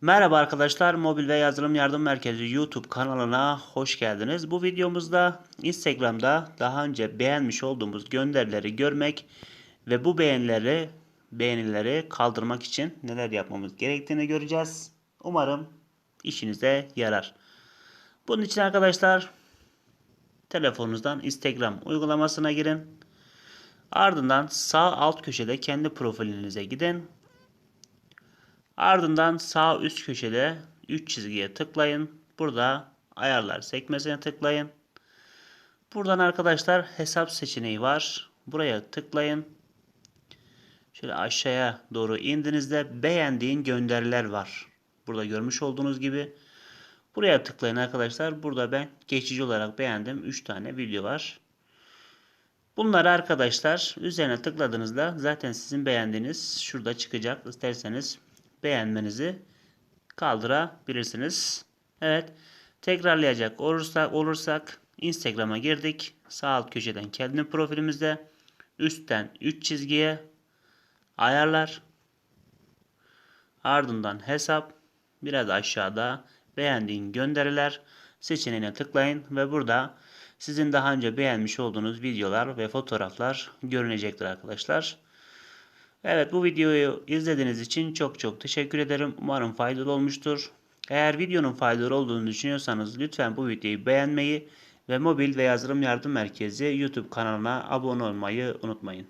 Merhaba arkadaşlar, Mobil ve Yazılım Yardım Merkezi YouTube kanalına hoş geldiniz. Bu videomuzda Instagram'da daha önce beğenmiş olduğumuz gönderileri görmek ve bu beğenileri beğenileri kaldırmak için neler yapmamız gerektiğini göreceğiz. Umarım işinize yarar. Bunun için arkadaşlar telefonunuzdan Instagram uygulamasına girin. Ardından sağ alt köşede kendi profilinize gidin. Ardından sağ üst köşede 3 çizgiye tıklayın. Burada ayarlar sekmesine tıklayın. Buradan arkadaşlar hesap seçeneği var. Buraya tıklayın. Şöyle aşağıya doğru indiğinizde beğendiğin gönderiler var. Burada görmüş olduğunuz gibi. Buraya tıklayın arkadaşlar. Burada ben geçici olarak beğendim 3 tane video var. Bunları arkadaşlar üzerine tıkladığınızda zaten sizin beğendiğiniz şurada çıkacak. İsterseniz beğenmenizi kaldırabilirsiniz. Evet. Tekrarlayacak olursak olursak Instagram'a girdik. Sağ alt köşeden kendi profilimizde üstten 3 çizgiye ayarlar. Ardından hesap biraz aşağıda beğendiğin gönderiler seçeneğine tıklayın ve burada sizin daha önce beğenmiş olduğunuz videolar ve fotoğraflar görünecektir arkadaşlar. Evet bu videoyu izlediğiniz için çok çok teşekkür ederim. Umarım faydalı olmuştur. Eğer videonun faydalı olduğunu düşünüyorsanız lütfen bu videoyu beğenmeyi ve Mobil ve Yazılım Yardım Merkezi YouTube kanalına abone olmayı unutmayın.